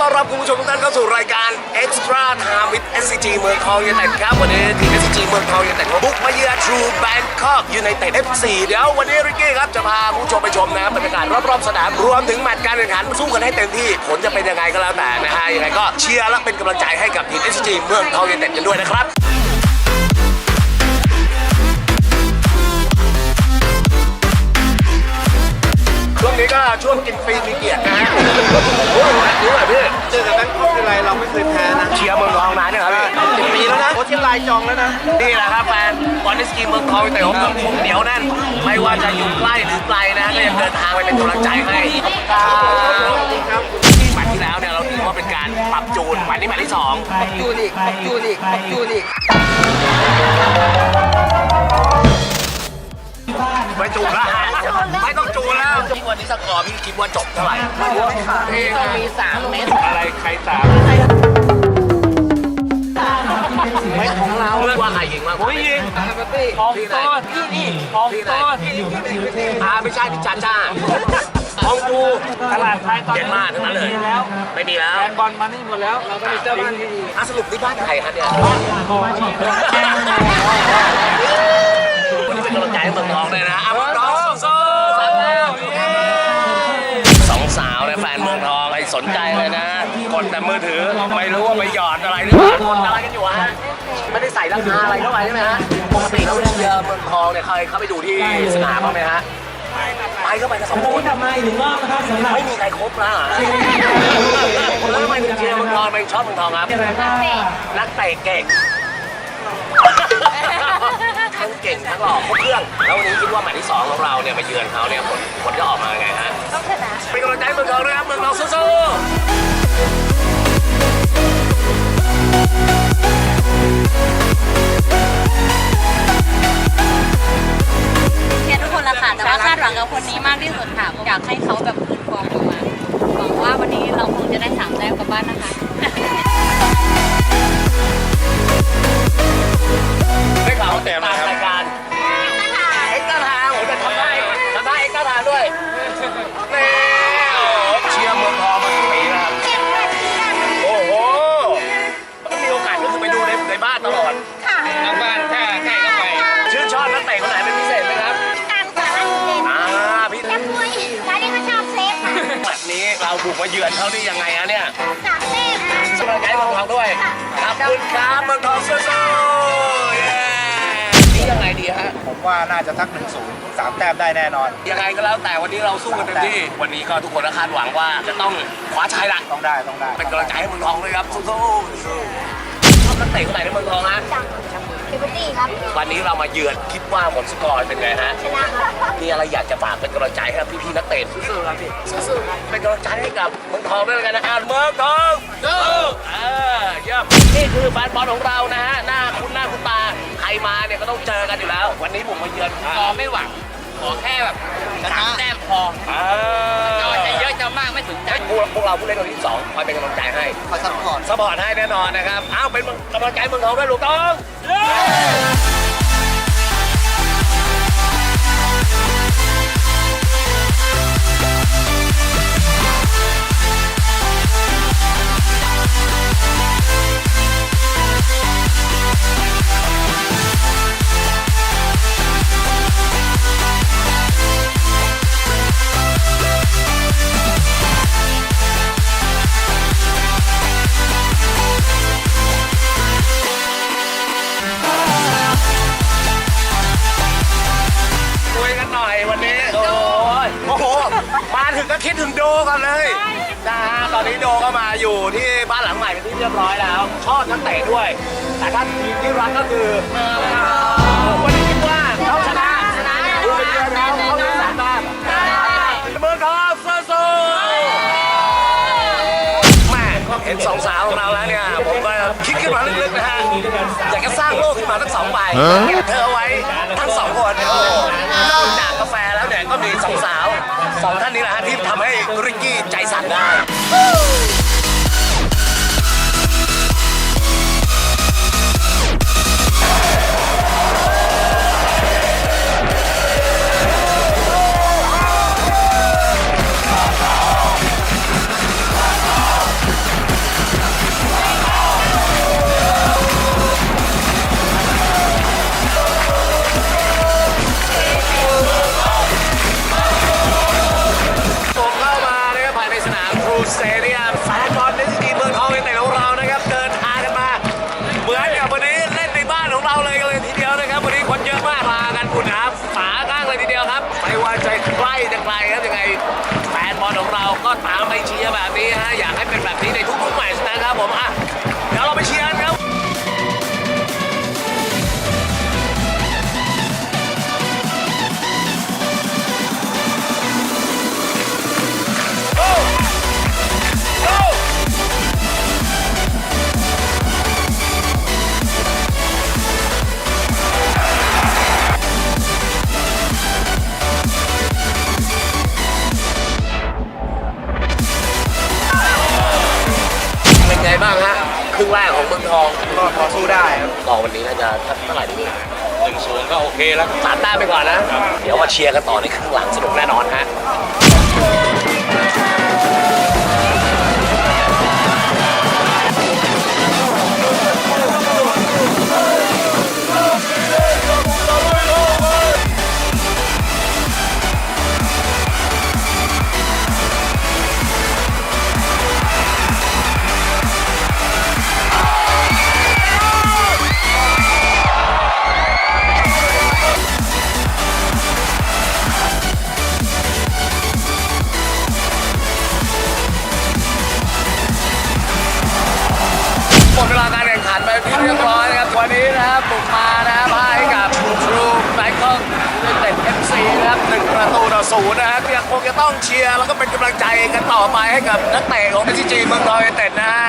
ต้อนรับคุณผู้ชมทุกท่านเข้าสู่รายการ Extra Time with SCG เมืองทองยูไนเต็ดครับวันนี้ทีม SCG เมืองทองยูไนเต็ดบุกมาเยือน True Bangkok United FC เดี๋ยววันนี้ริกกี้ครับจะพาคุณผู้ชมไปชมนะครับบรรยากาศรอบๆสนามรวมถึงแมตช์การแข่งขันสู้กันให้เต็มที่ผลจะเป็นยังไงก็แล้วแต่นะฮะยังไงก็เชียร์และเป็นกำลังใจให้กับทีม SCG เมืองทองยูไนเต็ดกันด้วยนะครับ ช่วงนี้ก็ช่วงกินฟรีมีเกียรตินะฮะโอ้ยรู้ไหมพี่เจอกับแบงคอกทีไรเราไม่เคยแพ้นะเชียร์เมืองทองนานเนี่ยครับพี่สิบปีแล้วนะโค้ชที่ลายจองแล้วนะนี่แหละครับแฟนบอลนิสกีเมืองทองแต่ผมคงเหนียวแน่นไม่ว่าจะอยู่ใกล้หรือไกลนะก็ยังเดินทางไปเป็นกำลังใจให้ครับที่แมตช์ที่แล้วเนี่ยเราถือว่าเป็นการปรับจูนวันนี้แมตช์ที่สองยูนิคยูนิคยูนิคไม่จูนแล้วไม่ต้อง จูนแล้ววันนี้สกอร์พี่คิดว่าจบเท่าไหร่ต้องมีสามเมตรอะไรใครสามไม่ของเราว่าใครยิงมากกว่ายิงปาร์ตี้ที่ไหนที่นี่ที่ไหนอ่าไม่ใช่พี่จ้าจ้าของกูตลาดไทยตอนเย็นมากทั้งนั้นเลยไม่มีแล้วแฟนบอลมานี่หมดแล้ว เราก็มีเจ้าบ้านที่ดีอะสรุปนี่บ้านใครฮะเนี่ยวันนี้เป็นกำลังใจให้เมืองทองเลยนะอะเมืองทองสู้ๆสามแล้วสองสาวเนี่ยแฟนเมืองทองไอ้ สนใจเลยนะ กดแต่มือถือ ไม่รู้ว่าไปหยอดอะไรหรือเปล่ากดอะไรกันอยู่ฮะ ไม่ได้ใส่ราคาอะไรเข้าไปใช่ไหมฮะ ปกติเราเชียร์เมืองทองเนี่ยเคยเข้าไปดูที่สนามบ้างไหมฮะ ไปเข้าไปกันสองคนกลับมาอีกหนึ่งรอบนะครับสำหรับไม่มีใครครบแล้วเหรอแล้วทำไมถึงเชียร์เมืองทองทำไมถึงชอบเมืองทองครับ นักเตะเก่ง ทั้งเก่งทั้งหล่อครบเครื่อง แล้ววันนี้ องของเราเนี่ยมาเยือนเขาเนี่ยผลผลจะออกมาไงฮะต้องชนะเป็นกำลังใจให้เมืองทองด้วยครับเมืองทองสู้เชียร์ทุกคนละค่ะ แต่ว่าคาดหวังกับคนนี้มากที่สุดค่ะ อยากให้เขาแบบคืนฟอร์มกลับมาหวังว่าวันนี้เราคงจะได้สามแต้มกลับบ้านนะคะ ๆได้ข่าวว่าแต่มารายการ เราบุกมาเยือนเขาได้ยังไงฮะเนี่ยสามแต้มกำลังใจให้เมืองทองด้วย ขอบคุณครับเมืองทองสู้ๆเย้นี่ยังไงดีฮะ ผมว่าน่าจะทักหนึ่งศูนย์สามแต้มได้แน่นอน ยังไงก็แล้วแต่วันนี้เราสู้กันเต็มที่ วันนี้ก็ทุกคนก็คาดหวังว่าจะต้องคว้าชัยละ ต้องได้ต้องได้ เป็นกำลังใจให้เมืองทองด้วยครับสู้ๆชอบนักเตะคนไหนในเมืองทองฮะ จังเคเบิลตี้ครับวันนี้เรามาเยือนคิดว่าผลสกอร์เป็นไงฮะชนะครับมีอะไรอยากจะฝากเป็นกำลังใจให้กับพี่ๆนักเตะสู้ๆครับพี่สู้ๆครับเป็นกำลังใจให้กับเมืองทองด้วยกันนะอ่านเมืองทองสู้เออเยี่ยมนี่คือแฟนบอลของเรานะฮะหน้าคุณหน้าคุณตาใครมาเนี่ยก็ต้องเจอกันอยู่แล้ว วันนี้ผมมาเยือนขอไม่หวังข อแค่แบบสามแต้มพอเอจะอเยอะจะมากไม่ถึงใจพวกพวกเราผู้เล่นคนที่สองคอยเป็นกำลังใจให้ขอซัพพอร์ต สปอร์ตให้แน่นอนนะครับ อ้าวเป็นกำลังใจเมืองทองด้วยลูกต้อง ถึงก็คิดถึงโดกันเลยนะฮะตอนนี้โดก็มาอยู่ที่บ้านหลังใหม่เป็นที่เรียบร้อยแล้ว ชอบนักเตะด้วย แต่ถ้าทีมที่รักก็คือวันนี้คิดว่าเขาชนะชนะดูเป็นเยือนเขาเขาได้สามแต้มเมืองทองสู้ๆแม่เห็นสองสาวของเราแล้วเนี่ยผมก็คิดขึ้นมาลึกๆนะฮะอยากจะสร้างโลกขึ้นมาทั้งสองใบเก็บเธอเอาไว้ทั้งสองคนโอ้โหนอกจาก สเตเดียมแฟนบอลในทีมเมืองทองในของเรานะครับ เดินทางกันมา เหมือนกับวันนี้เล่นในบ้านของเราเลยกันเลยทีเดียวนะครับ วันนี้คนเยอะมากมากันอุ่นน้ำฝาข้างเลยทีเดียวครับไม่ว่าใจใกล้จะไกลครับยังไงแฟนบอลของเราก็ตามไปเชียร์แบบนี้ฮะอยากให้เป็นแบบนี้ ทองก็พอสู้ได้ครับต่อวันนี้น่าจะเท่าไหร่ดีหนึ่งศูนย์ก็โอเคแล้วสามแต้มไปก่อนนะ เดี๋ยวมาเชียร์กันต่อในครึ่งหลังสนุกแน่นอนฮะ ประตูต่อศูนย์นะครับยังคงจะต้องเชียร์แล้วก็เป็นกำลังใจกันต่อไปให้กับนักเตะของพีจีเมืองทองยูไนเต็ดนะฮะ